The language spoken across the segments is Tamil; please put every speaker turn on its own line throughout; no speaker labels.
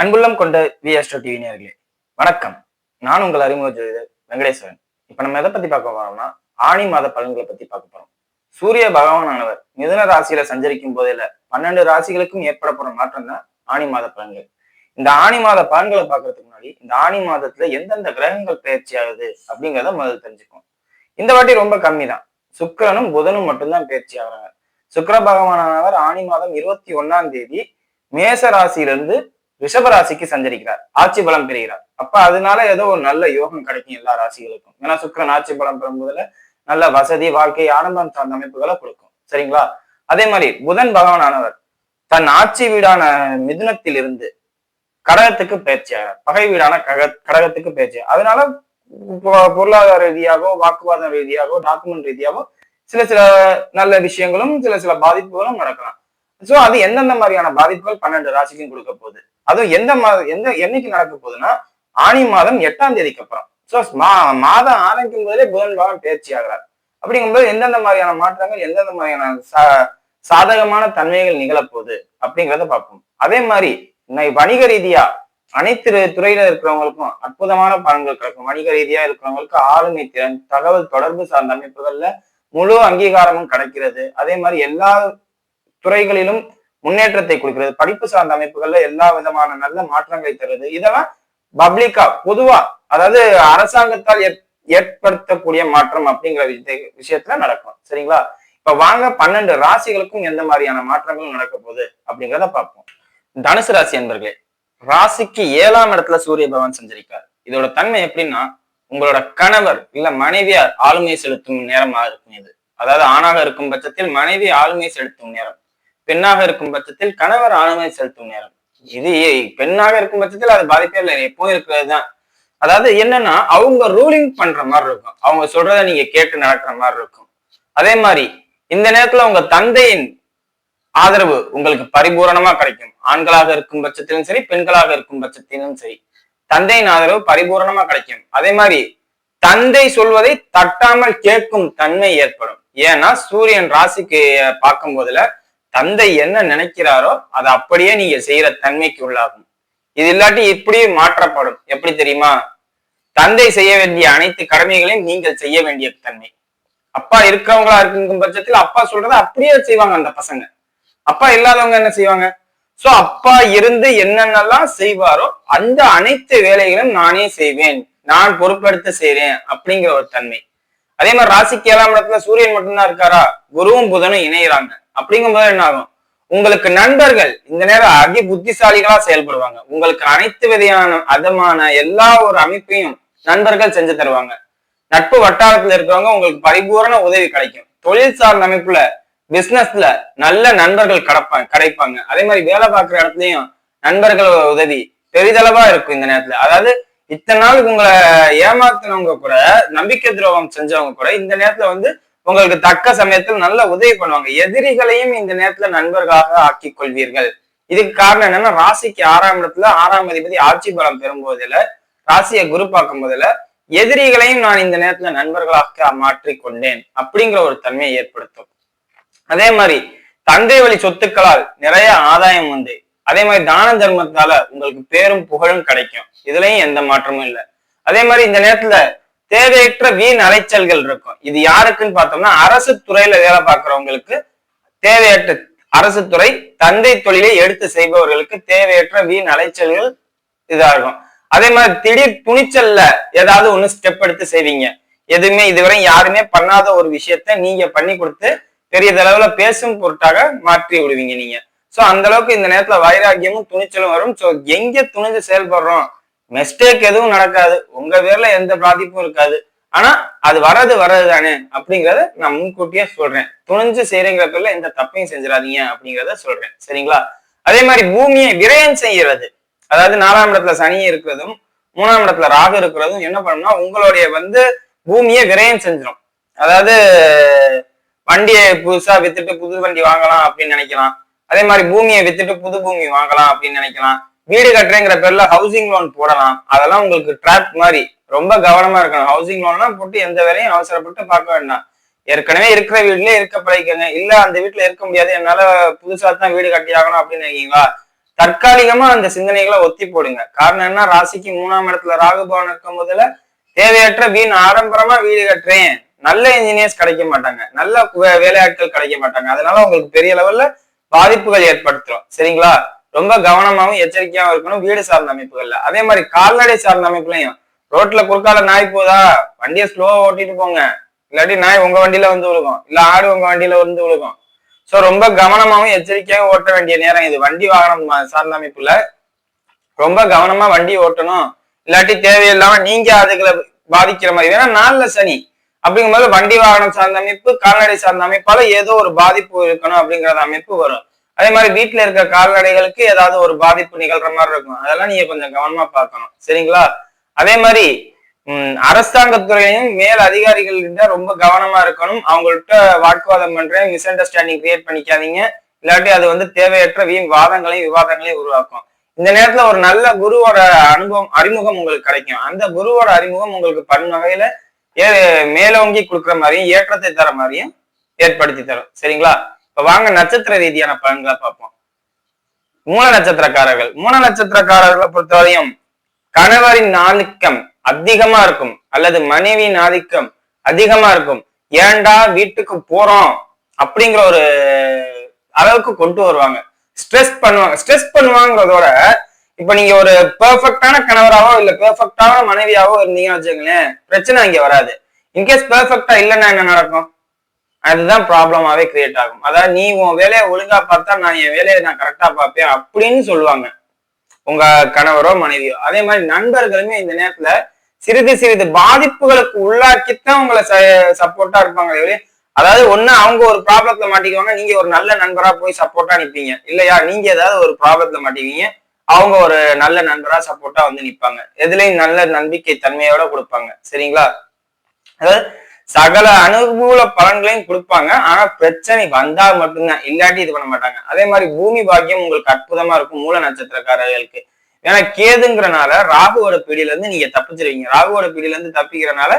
அன்புள்ளம் கொண்ட வி டிவி நேர்களே வணக்கம். நான் உங்கள் அறிமுக ஜோதிடர் வெங்கடேஸ்வரன். இப்ப நம்ம எதை பத்தி பார்க்க போறோம்னா ஆணி மாத பலன்களை பத்தி பார்க்க போறோம். சூரிய பகவானானவர் மிதுன ராசியில சஞ்சரிக்கும் போதில பன்னெண்டு ராசிகளுக்கும் ஏற்பட போற மாற்றம் தான் ஆணி மாத பலன்கள். இந்த ஆணி மாத பலன்களை பாக்குறதுக்கு முன்னாடி இந்த ஆணி மாதத்துல எந்தெந்த கிரகங்கள் பயிற்சி ஆகுது அப்படிங்கிறத முதல்ல தெரிஞ்சுக்கும் இந்த வாட்டி ரொம்ப கம்மி தான் சுக்கிரனும் புதனும் மட்டும்தான் பயிற்சி ஆகுறாங்க. சுக்கர பகவானானவர் ஆணி மாதம் இருபத்தி ஒன்னாம் தேதி மேச ராசியிலிருந்து ரிஷபராசிக்கு சஞ்சரிக்கிறார். ஆட்சி பலம் பெறுகிறார். அப்ப அதனால ஏதோ ஒரு நல்ல யோகம் கிடைக்கும் எல்லா ராசிகளுக்கும். ஏன்னா சுக்கிரன் ஆட்சி பலம் பெறும்போதுல நல்ல வசதி வாழ்க்கை ஆடம்பரம் சார்ந்த அமைப்புகளை கொடுக்கும். சரிங்களா? அதே மாதிரி புதன் பகவானானவர் தன் ஆட்சி வீடான மிதுனத்தில் இருந்து கடகத்துக்கு பயிற்சியாகிறார் பகை வீடான கக கடகத்துக்கு பயிற்சி. அதனால பொ- பொருளாதார ரீதியாகவோ வாக்குவாதம் ரீதியாகவோ டாக்குமெண்ட் ரீதியாகவோ சில சில நல்ல விஷயங்களும் சில சில பாதிப்புகளும் நடக்கலாம். சோ அது எந்தெந்த மாதிரியான பாதிப்புகள் பன்னெண்டு ராசிக்கும் கொடுக்க போகுது? அதுவும் எந்த மாதம் எந்த என்னைக்கு நடக்க போகுதுன்னா ஆணி மாதம் எட்டாம் தேதிக்கு அப்புறம். சோ மாதம் ஆரம்பிக்கும் போதே புதன் பகவான் பயிற்சி ஆகிறார். அப்படிங்கும்போது எந்தெந்த மாதிரியான மாற்றங்கள் எந்தெந்த மாதிரியான சா- சாதகமான தன்மைகள் நிகழப்போகுது அப்படிங்கிறத பார்ப்போம். அதே மாதிரி இன்னைக்கு வணிக ரீதியா அனைத்து துறையில இருக்கிறவங்களுக்கும் அற்புதமான பலன்கள் கிடைக்கும். வணிக ரீதியா இருக்கிறவங்களுக்கு ஆளுமை திறன் தகவல் தொடர்பு சார்ந்த அமைப்புகள்ல முழு அங்கீகாரமும் கிடைக்கிறது. அதே மாதிரி எல்லா துறைகளிலும் முன்னேற்றத்தை கொடுக்கிறது. படிப்பு சார்ந்த அமைப்புகள்ல எல்லா விதமான நல்ல மாற்றங்களை தருது. இதெல்லாம் பப்ளிக்கா பொதுவா அதாவது அரசாங்கத்தால் ஏற்- ஏற்படுத்தக்கூடிய மாற்றம் அப்படிங்கிற விஷய- விஷயத்துல நடக்கும். சரிங்களா? இப்ப வாங்க பன்னெண்டு ராசிகளுக்கும் எந்த மாதிரியான மாற்றங்களும் நடக்க போகுது அப்படிங்கிறத பார்ப்போம். தனுசு ராசி என்பர்களே ராசிக்கு ஏழாம் இடத்துல சூரிய பகவான் சஞ்சரிக்கார். இதோட தன்மை எப்படின்னா உங்களோட கணவர் இல்ல மனைவியார் ஆளுமை செலுத்தும் நேரமா இருக்கும் இது. அதாவது ஆணாக இருக்கும் பட்சத்தில் மனைவி ஆளுமை செலுத்தும் நேரம். பெண்ணாக இருக்கும் பட்சத்தில் கணவர் ஆளுமை செலுத்தும் நேரம். இது பெண்ணாக இருக்கும் பட்சத்தில் அது பாதிப்பே இல்லை. எப்பவும் இருக்கிறது தான். அதாவது என்னன்னா அவங்க ரூலிங் பண்ற மாதிரி இருக்கும். அவங்க சொல்றத நீங்க கேட்டு நடக்கிற மாதிரி இருக்கும். அதே மாதிரி இந்த நேரத்துல உங்க தந்தையின் ஆதரவு உங்களுக்கு பரிபூரணமா கிடைக்கும். ஆண்களாக இருக்கும் பட்சத்திலும் சரி பெண்களாக இருக்கும் பட்சத்திலும் சரி தந்தையின் ஆதரவு பரிபூரணமா கிடைக்கும். அதே மாதிரி தந்தை சொல்வதை தட்டாமல் கேட்கும் தன்மை ஏற்படும். ஏன்னா சூரியன் ராசிக்கு பார்க்கும் போதுல தந்தை என்ன நினைக்கிறாரோ அதை அப்படியே நீங்க செய்யற தன்மைக்கு உள்ளாகும். இது இல்லாட்டி இப்படி மாற்றப்படும். எப்படி தெரியுமா? தந்தை செய்ய வேண்டிய அனைத்து கடமைகளையும் நீங்கள் செய்ய வேண்டிய தன்மை. அப்பா இருக்கிறவங்களா இருக்கும் பட்சத்தில் அப்பா சொல்றதை அப்படியே செய்வாங்க அந்த பசங்க. அப்பா இல்லாதவங்க என்ன செய்வாங்க? சோ அப்பா இருந்து என்னென்னலாம் செய்வாரோ அந்த அனைத்து வேலைகளும் நானே செய்வேன். நான் பொறுப்பெடுத்து செய்றேன் அப்படிங்கிற ஒரு தன்மை. அதே மாதிரி ராசிக்கு ஏழாம் இடத்துல சூரியன் மட்டும்தான் இருக்காரா? குருவும் புதனும் இணையிறாங்க. அப்படிங்கும்போது என்ன ஆகும்? உங்களுக்கு நண்பர்கள் இந்த நேரம் அதி புத்திசாலிகளா செயல்படுவாங்க. உங்களுக்கு அனைத்து விதையான அதமான எல்லா ஒரு அமைப்பையும் நண்பர்கள் செஞ்சு தருவாங்க. நட்பு வட்டாரத்துல இருக்கிறவங்க உங்களுக்கு பரிபூரண உதவி கிடைக்கும். தொழில் சார்ந்த அமைப்புல பிசினஸ்ல நல்ல நண்பர்கள் கிடைப்பாங்க கிடைப்பாங்க. அதே மாதிரி வேலை பார்க்குற இடத்துலையும் நண்பர்கள் உதவி பெரிதளவா இருக்கும் இந்த நேரத்துல. அதாவது இத்தனை நாளுக்கு உங்களை ஏமாத்தினவங்க கூட நம்பிக்கை துரோகம் செஞ்சவங்க கூட இந்த நேரத்துல வந்து உங்களுக்கு தக்க சமயத்தில் நல்ல உதவி பண்ணுவாங்க. எதிரிகளையும் இந்த நேரத்துல நண்பர்களாக ஆக்கிக் கொள்வீர்கள். இதுக்கு காரணம் என்னன்னா ராசிக்கு ஆறாம் இடத்துல ஆறாம் அதிபதி ஆட்சி பலம் பெறும் போதில் ராசியை குரு பார்க்கும் போதுல எதிரிகளையும் நான் இந்த நேரத்துல நண்பர்களாக மாற்றிக் கொண்டேன் அப்படிங்கிற ஒரு தன்மையை ஏற்படுத்தும். அதே மாதிரி தந்தை வழி சொத்துக்களால் நிறைய ஆதாயம் உண்டு. அதே மாதிரி தான தர்மத்தால உங்களுக்கு பேரும் புகழும் கிடைக்கும். இதுலயும் எந்த மாற்றமும் இல்லை. அதே மாதிரி இந்த நேரத்துல தேவையற்ற வீண் அலைச்சல்கள் இருக்கும். இது யாருக்குன்னு பார்த்தோம்னா அரசு துறையில வேலை பார்க்குறவங்களுக்கு தேவையற்ற அரசு துறை தந்தை தொழிலை எடுத்து செய்பவர்களுக்கு தேவையற்ற வீண் அலைச்சல்கள் இதா இருக்கும். அதே மாதிரி திடீர் துணிச்சல்ல ஏதாவது ஒண்ணு ஸ்டெப் எடுத்து செய்வீங்க. எதுவுமே இதுவரை யாருமே பண்ணாத ஒரு விஷயத்த நீங்க பண்ணி கொடுத்து பெரியதளவுல பேசும் பொருட்டாக மாற்றி விடுவீங்க நீங்க. சோ அந்த அளவுக்கு இந்த நேரத்துல வைராக்கியமும் துணிச்சலும் வரும். சோ எங்க துணிஞ்சு செயல்படுறோம்? மிஸ்டேக் எதுவும் நடக்காது. உங்க பேர்ல எந்த பாதிப்பும் இருக்காது. ஆனா அது வர்றது வர்றது தானே அப்படிங்கறத நான் முன்கூட்டியே சொல்றேன். துணிஞ்சு செய்யறங்கிற பேர்ல எந்த தப்பையும் செஞ்சிடாதீங்க அப்படிங்கறத சொல்றேன். சரிங்களா? அதே மாதிரி பூமியை விரயம் செய்யறது அதாவது நாலாம் இடத்துல சனி இருக்கிறதும் மூணாம் இடத்துல ராகு இருக்கிறதும் என்ன பண்ணும்னா உங்களுடைய வந்து பூமியை விரயம் செஞ்சிடும் அதாவது வண்டியை புதுசா வித்துட்டு புது வண்டி வாங்கலாம் அப்படின்னு நினைக்கலாம். அதே மாதிரி பூமியை வித்துட்டு புது பூமி வாங்கலாம் அப்படின்னு நினைக்கலாம். வீடு கட்டுறேங்கிற பேர்ல ஹவுசிங் லோன் போடலாம். அதெல்லாம் உங்களுக்கு ட்ராப் மாதிரி. ரொம்ப கவனமா இருக்கணும். ஹவுசிங் லோன்லாம் போட்டு எந்த வேலையும் அவசரப்பட்டு பார்க்க வேண்டாம். ஏற்கனவே இருக்கிற வீட்லயே இருக்க பழகிக்கங்க. இல்ல அந்த வீட்டுல இருக்க முடியாது. என்னால புதுசா தான் வீடு கட்டி ஆகணும் அப்படின்னு நினைக்கீங்களா தற்காலிகமா அந்த சிந்தனைகளை ஒத்தி போடுங்க. காரணம் என்ன? ராசிக்கு மூணாம் இடத்துல ராகு பவன் இருக்கும் போதுல தேவையற்ற வீண் ஆடம்பரமா வீடு கட்டுறேன். நல்ல இன்ஜினியர்ஸ் கிடைக்க மாட்டாங்க. நல்ல வேலையாட்கள் கிடைக்க மாட்டாங்க. அதனால உங்களுக்கு பெரிய லெவல்ல பாதிப்புகள் ஏற்படுத்தும் சரிங்களா? ரொம்ப கவனமாவும் எச்சரிக்கையாகவும் இருக்கணும் வீடு சார்ந்த அமைப்புகள்ல. அதே மாதிரி கால்நடை சார்ந்த அமைப்புலையும். ரோட்ல குறுக்கால நாய் போதா வண்டியை ஸ்லோவா ஓட்டிட்டு போங்க. இல்லாட்டி நாய் உங்க வண்டியில வந்து விழுகும் இல்ல ஆடு உங்க வண்டியில வந்து விழுகும் சோ ரொம்ப கவனமாவும் எச்சரிக்கையாக ஓட்ட வேண்டிய நேரம் இது. வண்டி வாகனம் சார்ந்த அமைப்புல. ரொம்ப கவனமா வண்டி ஓட்டணும். இல்லாட்டி தேவையில்லாம நீங்க அதுகளை பாதிக்கிற மாதிரி. ஏன்னா நாலுல சனி. அப்படிங்கும்போது வண்டி வாகனம் சார்ந்த அமைப்பு கால்நடை சார்ந்த அமைப்பால ஏதோ ஒரு பாதிப்பு இருக்கணும் அப்படிங்கிற அமைப்பு வரும். அதே மாதிரி வீட்டுல இருக்க கால்நடைகளுக்கு ஏதாவது ஒரு பாதிப்பு நிகழ்ற மாதிரி இருக்கும். அதெல்லாம் நீங்க கொஞ்சம் கவனமா பார்க்கணும். சரிங்களா? அதே மாதிரி உம் அரசாங்கத்துறையும் மேல் அதிகாரிகள் கிட்ட ரொம்ப கவனமா இருக்கணும். அவங்கள்ட்ட வாக்குவாதம் பண்றேன் மிஸ் அண்டர்ஸ்டாண்டிங் கிரியேட் பண்ணிக்காதீங்க. இல்லாட்டி அது வந்து தேவையற்ற வீண் வாதங்களையும் விவாதங்களையும் உருவாக்கும். இந்த நேரத்துல ஒரு நல்ல குருவோட அனுபவம் அறிமுகம் உங்களுக்கு கிடைக்கும். அந்த குருவோட அறிமுகம் உங்களுக்கு பன் வகையில ஏ மேலோங்கி கொடுக்குற மாதிரியும் ஏற்றத்தை தர மாதிரியும் ஏற்படுத்தி தரும். சரிங்களா? இப்ப வாங்க நட்சத்திர ரீதியான பலன்களை பார்ப்போம். மூல நட்சத்திரக்காரர்கள். மூல நட்சத்திரக்காரர்களை பொறுத்தவரையும் கணவரின் ஆதிக்கம் அதிகமா இருக்கும். அல்லது மனைவியின் ஆதிக்கம் அதிகமா இருக்கும். ஏன்டா வீட்டுக்கு போறோம் அப்படிங்கிற ஒரு அளவுக்கு கொண்டு வருவாங்க. ஸ்ட்ரெஸ் பண்ணுவாங்க. ஸ்ட்ரெஸ் பண்ணுவாங்கிறதோட இப்ப நீங்க ஒரு பெர்ஃபெக்டான கணவராவோ இல்ல பெர்ஃபெக்டான மனைவியாவோ இருந்தீங்கன்னு வச்சுக்கோங்களேன் பிரச்சனை இங்க வராது. இன்கேஸ் பெர்ஃபெக்டா இல்லைன்னா என்ன நடக்கும்? அதுதான் ப்ராப்ளமாவே கிரியேட் ஆகும். அதாவது நீ உன் வேலையை ஒழுங்கா பார்த்தா நான் என் வேலையை நான் கரெக்டா பார்ப்பேன் அப்படின்னு சொல்லுவாங்க. உங்க கணவரோ மனைவியோ. அதே மாதிரி நண்பர்களுமே இந்த நேரத்துல சிறிது சிறிது பாதிப்புகளுக்கு உள்ளாக்கித்தான் உங்களை சப்போர்ட்டா இருப்பாங்க அதாவது ஒண்ணு அவங்க ஒரு ப்ராப்ளத்துல மாட்டிக்குவாங்க நீங்க ஒரு நல்ல நண்பரா போய் சப்போர்ட்டா நிப்பீங்க. இல்லையா? நீங்க ஏதாவது ஒரு ப்ராப்ளத்துல மாட்டிக்குவீங்க அவங்க ஒரு நல்ல நண்பரா சப்போர்ட்டா வந்து நிப்பாங்க. எதுலயும் நல்ல நம்பிக்கை தன்மையோட கொடுப்பாங்க. சரிங்களா? அதாவது சகல அனுகூல பலன்களையும் கொடுப்பாங்க. ஆனா பிரச்சனை வந்தா மட்டும்தான். இல்லாட்டி இது பண்ண மாட்டாங்க. அதே மாதிரி பூமி பாக்கியம் உங்களுக்கு அற்புதமா இருக்கும். மூல நட்சத்திரக்காரர்களுக்கு. ஏன்னா கேதுங்கிறனால ராகுவோட பிடியில இருந்து நீங்க தப்பிச்சிருவீங்க. ராகுவோட பிடியில இருந்து தப்பிக்கிறனால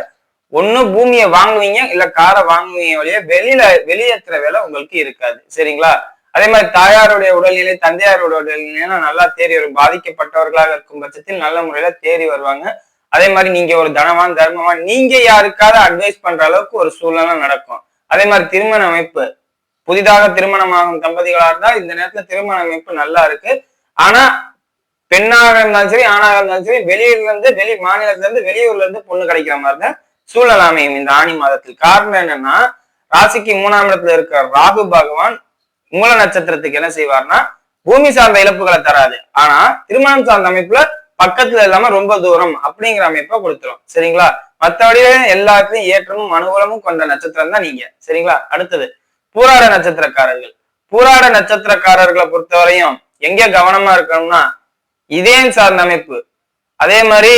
ஒண்ணு பூமியை வாங்குவீங்க இல்ல காரை வாங்குவீங்க வழியா வெளியில வெளியேற்றுற வேலை உங்களுக்கு இருக்காது. சரிங்களா? அதே மாதிரி தாயாருடைய உடல்நிலை தந்தையாருடைய உடல்நிலை நல்லா தேறி வரும். பாதிக்கப்பட்டவர்களாக இருக்கும் பட்சத்தில் நல்ல முறையில தேறி வருவாங்க. அதே மாதிரி நீங்க ஒரு தனவான் தர்மவான் நீங்க யாருக்காவது அட்வைஸ் பண்ற அளவுக்கு ஒரு சூழ்நிலை நடக்கும். அதே மாதிரி திருமண அமைப்பு. புதிதாக திருமணமாகும் தம்பதிகளா இருந்தா இந்த நேரத்துல திருமண அமைப்பு நல்லா இருக்கு. ஆனா பெண்ணாக இருந்தாலும் சரி ஆணாக இருந்தாலும் சரி வெளியூர்ல இருந்து வெளி மாநிலத்துல இருந்து வெளியூர்ல இருந்து பொண்ணு கிடைக்கிற மாதிரி தான் சூழல் அமையும் இந்த ஆணி மாதத்தில். காரணம் என்னன்னா ராசிக்கு மூணாம் இடத்துல இருக்கிற ராகு பகவான் மூல நட்சத்திரத்துக்கு என்ன செய்வார்னா பூமி சார்ந்த இழப்புகளை தராது. ஆனா திருமணம் சார்ந்த அமைப்புல பக்கத்துல இல்லாம ரொம்ப தூரம் அப்படிங்கிற அமைப்பை கொடுத்துரும். சரிங்களா? மத்தபடி எல்லாத்தையும் ஏற்றமும் அனுகூலமும் கொண்ட நட்சத்திரம் தான் நீங்க. சரிங்களா? அடுத்தது பூராட நட்சத்திரக்காரர்கள். பூராட நட்சத்திரக்காரர்களை பொறுத்தவரையும் எங்க கவனமா இருக்கணும்னா இதயம் சார்ந்த அமைப்பு அதே மாதிரி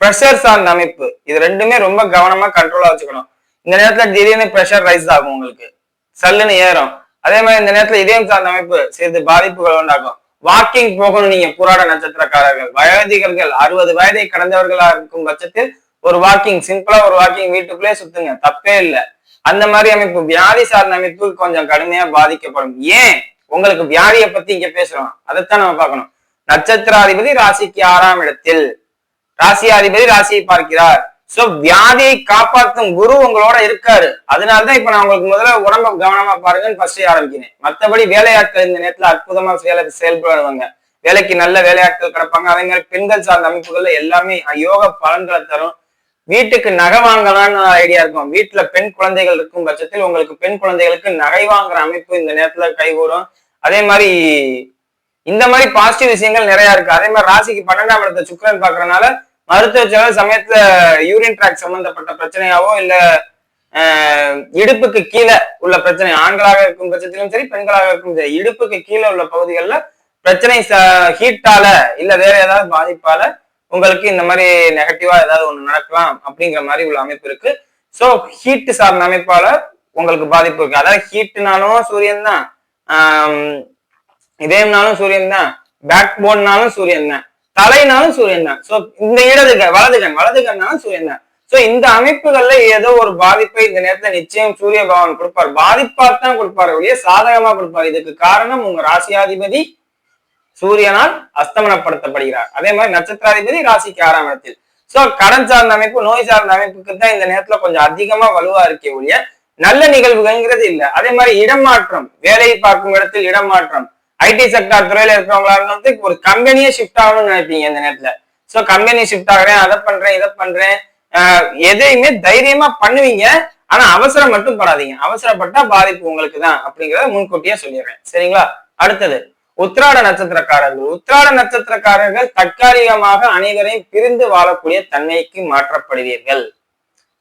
ப்ரெஷர் சார்ந்த அமைப்பு இது ரெண்டுமே ரொம்ப கவனமா கண்ட்ரோலா வச்சுக்கணும். இந்த நேரத்துல திடீர்னு ப்ரெஷர் ரைஸ் ஆகும் உங்களுக்கு. சல்லுன்னு ஏறும். அதே மாதிரி இந்த நேரத்துல இதயம் சார்ந்த அமைப்பு சிறிது பாதிப்புகள் உண்டாகும். வாக்கிங் போகணும் நீங்க புராட நட்சத்திரக்காரர்கள். வயதிகர்கள் அறுபது வயதை கடந்தவர்களா இருக்கும் பட்சத்தில் ஒரு வாக்கிங் சிம்பிளா ஒரு வாக்கிங் வீட்டுக்குள்ளே சுத்துங்க. தப்பே இல்லை. அந்த மாதிரி அமைப்பு வியாதி சார்ந்த அமைப்பு கொஞ்சம் கடுமையா பாதிக்கப்படும். ஏன்? உங்களுக்கு வியாதியை பத்தி இங்க பேசுறோம். அதைத்தான் நம்ம பார்க்கணும். நட்சத்திராதிபதி ராசிக்கு ஆறாம் இடத்தில். ராசியாதிபதி ராசியை பார்க்கிறார். சோ வியாதியை காப்பாற்றும் குரு உங்களோட இருக்காரு. அதனாலதான் இப்ப நான் உங்களுக்கு முதல்ல உடம்ப கவனமா பாருங்கன்னு ஃபர்ஸ்ட் ஆரம்பிக்கிறேன். மத்தபடி வேலையாட்கள் இந்த நேரத்துல அற்புதமா செயல செயல்படுவாங்க. வேலைக்கு நல்ல வேலையாட்கள் கிடப்பாங்க. அதே மாதிரி பெண்கள் சார்ந்த அமைப்புகள்ல எல்லாமே யோக பலன்களை தரும். வீட்டுக்கு நகை வாங்கலாம்னு ஐடியா இருக்கும். வீட்டுல பெண் குழந்தைகள் இருக்கும் பட்சத்தில் உங்களுக்கு பெண் குழந்தைகளுக்கு நகை வாங்குற அமைப்பு இந்த நேரத்துல கைகூடும். அதே மாதிரி இந்த மாதிரி பாசிட்டிவ் விஷயங்கள் நிறைய இருக்கு. அதே மாதிரி ராசிக்கு பன்னெண்டாம் இடத்தை சுக்கிரன் பாக்குறதுனால மருத்துவ செலவு சமயத்துல யூரின் ட்ராக் சம்பந்தப்பட்ட பிரச்சனையாவோ இல்ல இடுப்புக்கு கீழே உள்ள பிரச்சனை ஆண்களாக இருக்கும் பட்சத்திலும் சரி பெண்களாக இருக்கும் சரி இடுப்புக்கு கீழே உள்ள பகுதிகளில் பிரச்சனை ஹீட்டால இல்ல வேற ஏதாவது பாதிப்பால உங்களுக்கு இந்த மாதிரி நெகட்டிவா ஏதாவது ஒண்ணு நடக்கலாம் அப்படிங்கிற மாதிரி உள்ள அமைப்பு இருக்கு. ஸோ ஹீட் சார்ந்த அமைப்பால உங்களுக்கு பாதிப்பு இருக்கு. அதாவது ஹீட்னாலும் சூரியன் தான். இதயம்னாலும் சூரியன் தான். பேக் போன்னாலும் சூரியன் தான். தலைனாலும் சூரியன் தான். சோ இந்த இடது கண் வலது கண் வலது கண்ணாலும் சூரியன் தான். சோ இந்த அமைப்புகள்ல ஏதோ ஒரு பாதிப்பை இந்த நேரத்துல நிச்சயம் சூரிய பகவான் கொடுப்பார். பாதிப்பாத்தான் கொடுப்பார் ஒழிய சாதகமா கொடுப்பார். இதுக்கு காரணம் உங்க ராசியாதிபதி சூரியனால் அஸ்தமனப்படுத்தப்படுகிறார். அதே மாதிரி நட்சத்திராதிபதி ராசிக்கு ஆறாம் இடத்தில். சோ கடன் சார்ந்த அமைப்பு நோய் சார்ந்த அமைப்புக்கு தான் இந்த நேரத்துல கொஞ்சம் அதிகமா வலுவா இருக்கே ஒழிய நல்ல நிகழ்வுகள்ங்கிறது இல்ல. அதே மாதிரி இடமாற்றம் வேலையை பார்க்கும் இடத்தில் இடமாற்றம் ஐடி செக்டார் துறையில இருக்கிறவங்களா வந்து ஒரு கம்பெனியே ஷிஃப்ட் ஆகணும்னு நினைப்பீங்க இந்த நேரத்துல. சோ கம்பெனி ஷிஃப்ட் ஆகுறேன் அதை பண்றேன் இதை பண்றேன். ஆஹ் எதையுமே தைரியமா பண்ணுவீங்க. ஆனா அவசரம் மட்டும் படாதீங்க. அவசரப்பட்டா பாதிப்பு உங்களுக்கு தான் அப்படிங்கறத முன்கூட்டியே சொல்லிடுறேன். சரிங்களா? அடுத்தது உத்திராட நட்சத்திரக்காரர்கள். உத்திராட நட்சத்திரக்காரர்கள் தற்காலிகமாக அனைவரையும் பிரிந்து வாழக்கூடிய தன்மைக்கு மாற்றப்படுவீர்கள்.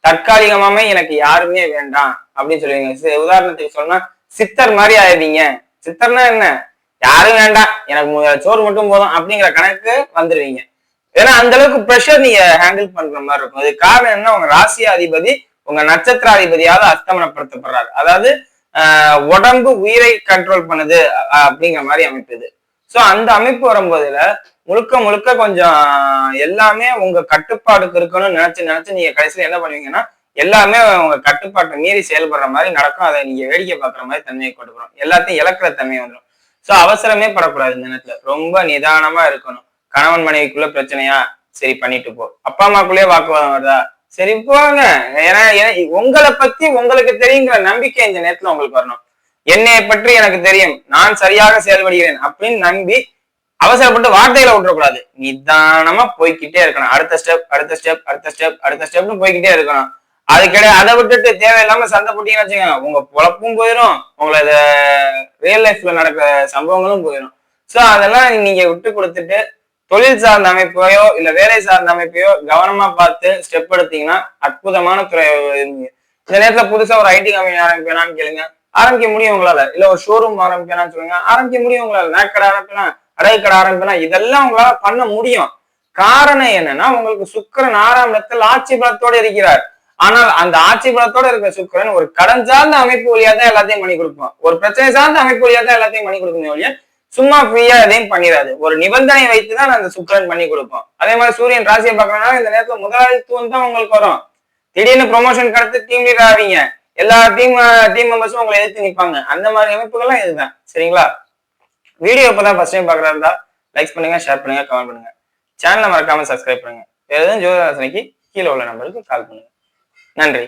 தற்காலிகமாமே எனக்கு யாருமே வேண்டாம் அப்படின்னு சொல்லுவீங்க. உதாரணத்துக்கு சொன்னா சித்தர் மாதிரி ஆயிடுவீங்க. சித்தர்னா என்ன? யாரும் வேண்டாம் எனக்கு மு- சோறு மட்டும் போதும் அப்படிங்கிற கணக்கு வந்துடுவீங்க ஏன்னா அந்த அளவுக்கு ப்ரெஷர் நீங்க ஹேண்டில் பண்ற மாதிரி இருக்கும். இது காரணம் என்ன? உங்க ராசி அதிபதி உங்க நட்சத்திராதிபதியாவது அஸ்தமனப்படுத்தப்படுறாரு. அதாவது ஆஹ் உடம்பு உயிரை கண்ட்ரோல் பண்ணுது அப்படிங்கிற மாதிரி அமைப்பு இது. சோ அந்த அமைப்பு வரும்போதுல முழுக்க முழுக்க கொஞ்சம் எல்லாமே உங்க கட்டுப்பாடுக்கு இருக்கணும்னு நினைச்சு நினைச்சு நீங்க கடைசியில என்ன பண்ணுவீங்கன்னா எல்லாமே உங்க கட்டுப்பாட்டை மீறி செயல்படுற மாதிரி நடக்கும். அதை நீங்க வேடிக்கை பார்க்குற மாதிரி தன்மையை கொண்டு எல்லாத்தையும் இழக்கிற தன்மை வந்துடும் சோ அவசரமே படக்கூடாது இந்த நேரத்துல. ரொம்ப நிதானமா இருக்கணும். கணவன் மனைவிக்குள்ள பிரச்சனையா? சரி பண்ணிட்டு போ. அப்பா அம்மாக்குள்ளேயே வாக்குவாதம் வருதா? சரி போங்க. ஏன்னா உங்களை பத்தி உங்களுக்கு தெரியுங்கிற நம்பிக்கை இந்த நேரத்துல உங்களுக்கு வரணும். என்னைய பற்றி எனக்கு தெரியும். நான் சரியாக செயல்படுகிறேன் அப்படின்னு நம்பி அவசரப்பட்டு வார்த்தைகளை விட்டுறக்கூடாது. நிதானமா போய்க்கிட்டே இருக்கணும். அடுத்த ஸ்டெப் அடுத்த ஸ்டெப் அடுத்த ஸ்டெப் அடுத்த ஸ்டெப்னு போய்கிட்டே இருக்கணும். அதுக்கிடையே அதை விட்டுட்டு தேவையில்லாம சண்டை போட்டீங்கன்னு வச்சுக்கோங்க. உங்க பொழப்பும் போயிடும் உங்களோட ரியல் லைஃப்ல நடக்கிற சம்பவங்களும் போயிடும் ஸோ அதெல்லாம் நீங்க விட்டு கொடுத்துட்டு தொழில் சார்ந்த அமைப்பையோ இல்ல வேலை சார்ந்த அமைப்பையோ கவனமா பார்த்து ஸ்டெப் எடுத்தீங்கன்னா அற்புதமான துறை இந்த நேரத்துல புதுசா ஒரு ஐடி கம்பெனி ஆரம்பிக்கலாம்னு கேளுங்க. ஆரம்பிக்க முடியும் உங்களால. இல்ல ஒரு ஷோரூம் ஆரம்பிக்கலாம்னு சொல்லுங்க. ஆரம்பிக்க முடியும் உங்களால. நேக்கடை ஆரம்பிக்கலாம் அடகு கடை ஆரம்பிக்கலாம் இதெல்லாம் உங்களால பண்ண முடியும். காரணம் என்னன்னா உங்களுக்கு சுக்கரன் ஆறாம் இடத்தில் ஆட்சி பலத்தோடு இருக்கிறார். ஆனால் அந்த ஆட்சி பலத்தோட இருக்கிற சுக்கரன் ஒரு கடன் சார்ந்த அமைப்பு வழியா தான் எல்லாத்தையும் பண்ணி கொடுப்போம் ஒரு பிரச்சனை சார்ந்த அமைப்பு வழியா தான் எல்லாத்தையும் பண்ணி கொடுக்கணும் ஒழிய சும்மா ஃப்ரீயா எதையும் பண்ணிடாது. ஒரு நிபந்தனை வைத்து தான் அந்த சுக்கரன் பண்ணி கொடுப்போம் அதே மாதிரி சூரியன் ராசியை பார்க்கறதுனால இந்த நேரத்துல முதலாளித்துவம் தான் உங்களுக்கு வரும். திடீர்னு ப்ரொமோஷன் கடத்து டீம் லீடர் ஆவீங்க. எல்லா டீம் டீம் மெம்பர்ஸும் உங்களை எதிர்த்து நிற்பாங்க அந்த மாதிரி அமைப்புகள்லாம் இதுதான். சரிங்களா? வீடியோ இப்பதான் ஃபர்ஸ்ட் டைம் பாக்குறா இருந்தா லைக் பண்ணுங்க ஷேர் பண்ணுங்க கமெண்ட் பண்ணுங்க. சேனலை மறக்காம சப்ஸ்கிரைப் பண்ணுங்க. வேற எதுவும் ஜோதிராசனைக்கு கீழே உள்ள நம்பருக்கு கால் பண்ணுங்க. நன்றி